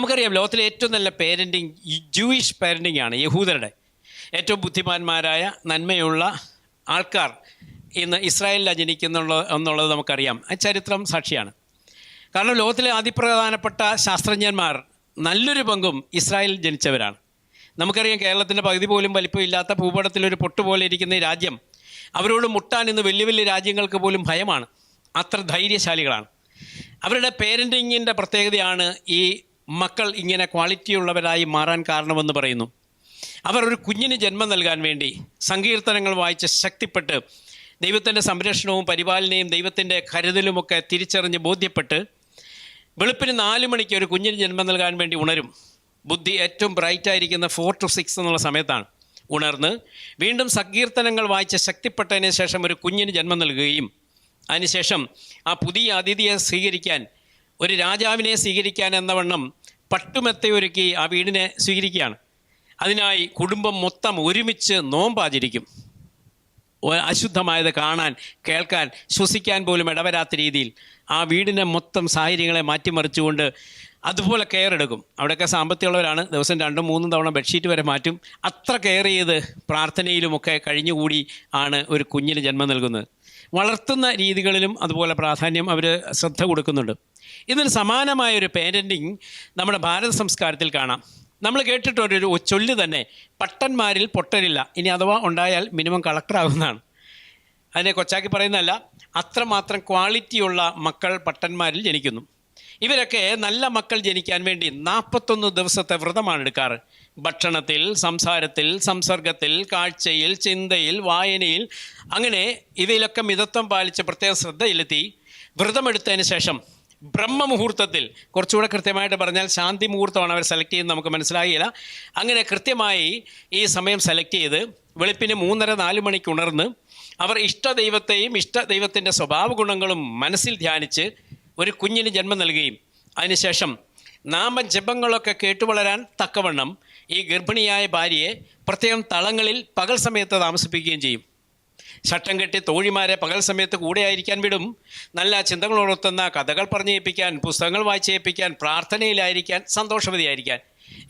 നമുക്കറിയാം ലോകത്തിലെ ഏറ്റവും നല്ല പേരന്റിങ് ജൂയിഷ് പേരന്റിംഗ് ആണ് യഹൂദരുടെ. ഏറ്റവും ബുദ്ധിമാന്മാരായ നന്മയുള്ള ആൾക്കാർ ഇന്ന് ഇസ്രായേലിലാണ് ജനിക്കുന്നുള്ള എന്നുള്ളത് നമുക്കറിയാം. ആ ചരിത്രം സാക്ഷിയാണ്. കാരണം ലോകത്തിലെ അതിപ്രധാനപ്പെട്ട ശാസ്ത്രജ്ഞന്മാർ നല്ലൊരു പങ്കും ഇസ്രായേലിൽ ജനിച്ചവരാണ്. നമുക്കറിയാം കേരളത്തിന്റെ പകുതി പോലും വലിപ്പമില്ലാത്ത ഭൂപടത്തിലൊരു പൊട്ട് പോലെ ഇരിക്കുന്ന ഈ രാജ്യം അവരോട് മുട്ടാൻ ഇന്ന് വലിയ വലിയ രാജ്യങ്ങൾക്ക് പോലും ഭയമാണ്. അത്ര ധൈര്യശാലികളാണ്. അവരുടെ പേരന്റിങ്ങിന്റെ പ്രത്യേകതയാണ് ഈ മക്കൾ ഇങ്ങനെ ക്വാളിറ്റി ഉള്ളവരായി മാറാൻ കാരണമെന്ന് പറയുന്നു. അവർ ഒരു കുഞ്ഞിന് ജന്മം നൽകാൻ വേണ്ടി സങ്കീർത്തനങ്ങൾ വായിച്ച് ശക്തിപ്പെട്ട് ദൈവത്തിന്റെ സംരക്ഷണവും പരിപാലനയും ദൈവത്തിന്റെ കരുതലുമൊക്കെ തിരിച്ചറിഞ്ഞ് ബോധ്യപ്പെട്ട് വെളുപ്പിന് നാല് മണിക്ക് ഒരു കുഞ്ഞിന് ജന്മം നൽകാൻ വേണ്ടി ഉണരും. ബുദ്ധി ഏറ്റവും ബ്രൈറ്റായിരിക്കുന്ന ഫോർ ടു സിക്സ് എന്നുള്ള സമയത്താണ്. ഉണർന്ന് വീണ്ടും സങ്കീർത്തനങ്ങൾ വായിച്ച് ശക്തിപ്പെട്ടതിന് ശേഷം ഒരു കുഞ്ഞിന് ജന്മം നൽകുകയും അതിനുശേഷം ആ പുതിയ അതിഥിയെ സ്വീകരിക്കാൻ ഒരു രാജാവിനെ സ്വീകരിക്കാൻ എന്നവണ്ണം പട്ടുമെത്തയൊരുക്കി ആ വീടിനെ സ്വീകരിക്കുകയാണ്. അതിനായി കുടുംബം മൊത്തം ഒരുമിച്ച് നോമ്പാചരിക്കും. അശുദ്ധമായത് കാണാൻ കേൾക്കാൻ ശ്വസിക്കാൻ പോലും ഇടവരാത്ത രീതിയിൽ ആ വീടിനെ മൊത്തം സാഹചര്യങ്ങളെ മാറ്റിമറിച്ചുകൊണ്ട് അതുപോലെ കെയർ എടുക്കും. അവിടെയൊക്കെ സാമ്പത്തികമുള്ളവരാണ്. ദിവസം രണ്ടും മൂന്നും തവണ ബെഡ്ഷീറ്റ് വരെ മാറ്റും. അത്ര കെയർ ചെയ്ത് പ്രാർത്ഥനയിലുമൊക്കെ കഴിഞ്ഞുകൂടി ആണ് ഒരു കുഞ്ഞിന് ജന്മം നൽകുന്നത്. വളർത്തുന്ന രീതികളിലും അതുപോലെ പ്രാധാന്യം അവർ ശ്രദ്ധ കൊടുക്കുന്നുണ്ട്. ഇതിന് സമാനമായ ഒരു പേരന്റിങ് നമ്മുടെ ഭാരത സംസ്കാരത്തിൽ കാണാം. നമ്മൾ കേട്ടിട്ടൊരു ചൊല്ല് തന്നെ പട്ടന്മാരിൽ പൊട്ടരില്ല. ഇനി അഥവാ ഉണ്ടായാൽ മിനിമം കളക്ടറാകുന്നതാണ് അതിനെ കൊച്ചാക്കി പറയുന്നതല്ല അത്രമാത്രം ക്വാളിറ്റിയുള്ള മക്കൾ പട്ടന്മാരിൽ ജനിക്കുന്നു. ഇവരൊക്കെ നല്ല മക്കൾ ജനിക്കാൻ വേണ്ടി നാൽപ്പത്തൊന്ന് ദിവസത്തെ വ്രതമാണ് എടുക്കാറ്. ഭക്ഷണത്തിൽ സംസാരത്തിൽ സംസർഗത്തിൽ കാഴ്ചയിൽ ചിന്തയിൽ വായനയിൽ അങ്ങനെ ഇവയിലൊക്കെ മിതത്വം പാലിച്ച് പ്രത്യേക ശ്രദ്ധയിലെത്തി വ്രതമെടുത്തതിന് ശേഷം ബ്രഹ്മമുഹൂർത്തത്തിൽ കുറച്ചുകൂടെ കൃത്യമായിട്ട് പറഞ്ഞാൽ ശാന്തി മുഹൂർത്തമാണ് അവർ സെലക്ട് ചെയ്യുന്നത് നമുക്ക് മനസ്സിലായില്ല. അങ്ങനെ കൃത്യമായി ഈ സമയം സെലക്ട് ചെയ്ത് വെളുപ്പിന് മൂന്നര നാല് മണിക്ക് ഉണർന്ന് അവർ ഇഷ്ടദൈവത്തെയും ഇഷ്ടദൈവത്തിന്റെ സ്വഭാവ ഗുണങ്ങളും മനസ്സിൽ ധ്യാനിച്ച് ഒരു കുഞ്ഞിന് ജന്മം നൽകുകയും. അതിനുശേഷം നാമജപങ്ങളൊക്കെ കേട്ടുവളരാൻ തക്കവണ്ണം ഈ ഗർഭിണിയായ ഭാര്യയെ പ്രത്യേകം തളങ്ങളിൽ പകൽ സമയത്ത് താമസിപ്പിക്കുകയും ചെയ്യും. ശട്ടം കെട്ടി തോഴിമാരെ പകൽ സമയത്ത് കൂടെ ആയിരിക്കാൻ വിടും. നല്ല ചിന്തകളോടൊത്തുന്ന കഥകൾ പറഞ്ഞേൽപ്പിക്കാൻ പുസ്തകങ്ങൾ വായിച്ചേൽപ്പിക്കാൻ പ്രാർത്ഥനയിലായിരിക്കാൻ സന്തോഷവതിയായിരിക്കാൻ.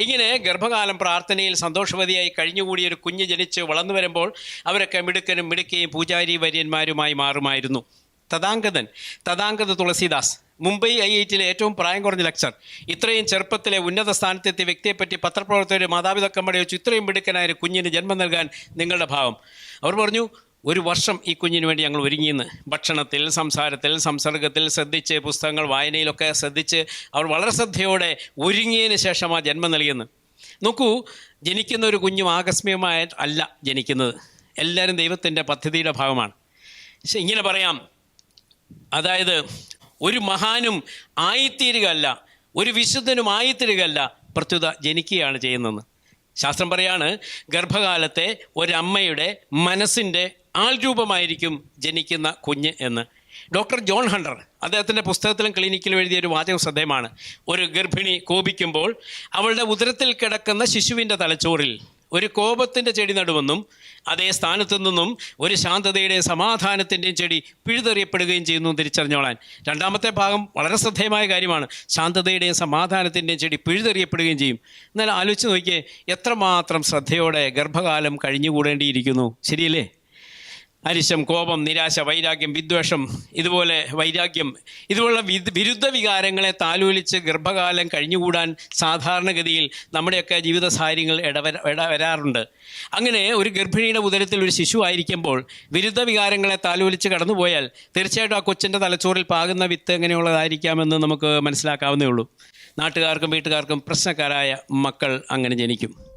ഇങ്ങനെ ഗർഭകാലം പ്രാർത്ഥനയിൽ സന്തോഷവതിയായി കഴിഞ്ഞുകൂടി ഒരു കുഞ്ഞ് ജനിച്ച് വളർന്നു വരുമ്പോൾ അവരൊക്കെ മിടുക്കനും മിടുക്കയും പൂജാരി വര്യന്മാരുമായി മാറുമായിരുന്നു. തഥാങ്കതൻ തഥാങ്കത തുളസീദാസ് മുംബൈ ഐ ഐ ടിയിലെ ഏറ്റവും പ്രായം കുറഞ്ഞ ലെക്ചർ ഇത്രയും ചെറുപ്പത്തിലെ ഉന്നത സ്ഥാനത്തെത്തിയ വ്യക്തിയെപ്പറ്റി പത്രപ്രവർത്തകരുടെ മാതാപിതാക്കന്മാരെ വെച്ച് ഇത്രയും മിടുക്കനായ കുഞ്ഞിന് ജന്മം നൽകാൻ നിങ്ങളുടെ ഭാവം. അവർ പറഞ്ഞു ഒരു വർഷം ഈ കുഞ്ഞിന് വേണ്ടി ഞങ്ങൾ ഒരുങ്ങിയെന്ന്. ഭക്ഷണത്തിൽ സംസാരത്തിൽ സംസർഗത്തിൽ ശ്രദ്ധിച്ച് പുസ്തകങ്ങൾ വായനയിലൊക്കെ ശ്രദ്ധിച്ച് അവർ വളരെ ശ്രദ്ധയോടെ ഒരുങ്ങിയതിന് ശേഷം ആ ജന്മം നൽകിയെന്ന്. നോക്കൂ ജനിക്കുന്ന ഒരു കുഞ്ഞും ആകസ്മികമായ അല്ല ജനിക്കുന്നത്. എല്ലാവരും ദൈവത്തിന്റെ പദ്ധതിയുടെ ഭാഗമാണ്. പക്ഷെ ഇങ്ങനെ പറയാം. അതായത് ഒരു മഹാനും ആയിത്തീരുകയല്ല ഒരു വിശുദ്ധനും ആയിത്തീരുകയല്ല പ്രത്യുത ജനിക്കുകയാണ് ചെയ്യുന്നതെന്ന് ശാസ്ത്രം പറയാണ് ഗർഭകാലത്തെ ഒരമ്മയുടെ മനസ്സിന്റെ ആൾരൂപമായിരിക്കും ജനിക്കുന്ന കുഞ്ഞ് എന്ന്. ഡോക്ടർ ജോൺ ഹണ്ടർ അദ്ദേഹത്തിന്റെ പുസ്തകത്തിലും ക്ലിനിക്കിലും എഴുതിയ ഒരു വാചകം ശ്രദ്ധേയമാണ്. ഒരു ഗർഭിണി കോപിക്കുമ്പോൾ അവളുടെ ഉദരത്തിൽ കിടക്കുന്ന ശിശുവിന്റെ തലച്ചോറിൽ ഒരു കോപത്തിന്റെ ചെടി നടുവെന്നും അതേ സ്ഥാനത്തു നിന്നും ഒരു ശാന്തതയുടെയും സമാധാനത്തിന്റെയും ചെടി പിഴുതെറിയപ്പെടുകയും ചെയ്യുന്നു തിരിച്ചറിഞ്ഞോളാൻ. രണ്ടാമത്തെ ഭാഗം വളരെ ശ്രദ്ധേയമായ കാര്യമാണ്. ശാന്തതയുടെയും സമാധാനത്തിന്റെയും ചെടി പിഴുതെറിയപ്പെടുകയും ചെയ്യും. എന്നാൽ ആലോചിച്ച് നോക്കിയേ എത്രമാത്രം ശ്രദ്ധയോടെ ഗർഭകാലം കഴിഞ്ഞുകൂടേണ്ടിയിരിക്കുന്നു. ശരിയല്ലേ? അരിശം കോപം നിരാശ വൈരാഗ്യം വിദ്വേഷം ഇതുപോലെ വൈരാഗ്യം ഇതുപോലുള്ള വിരുദ്ധ വികാരങ്ങളെ താലോലിച്ച് ഗർഭകാലം കഴിഞ്ഞുകൂടാൻ സാധാരണഗതിയിൽ നമ്മുടെയൊക്കെ ജീവിത സാഹചര്യങ്ങൾ ഇടവര ഇടവരാറുണ്ട് അങ്ങനെ ഒരു ഗർഭിണിയുടെ ഉദരത്തിൽ ഒരു ശിശു ആയിരിക്കുമ്പോൾ വിരുദ്ധ വികാരങ്ങളെ താലോലിച്ച് കടന്നുപോയാൽ തീർച്ചയായിട്ടും ആ കൊച്ചിന്റെ തലച്ചോറിൽ പാകുന്ന വിത്ത് എങ്ങനെയുള്ളതായിരിക്കാമെന്ന് നമുക്ക് മനസ്സിലാക്കാവുന്നേ ഉള്ളൂ. നാട്ടുകാർക്കും വീട്ടുകാർക്കും പ്രശ്നക്കാരായ മക്കൾ അങ്ങനെ ജനിക്കും.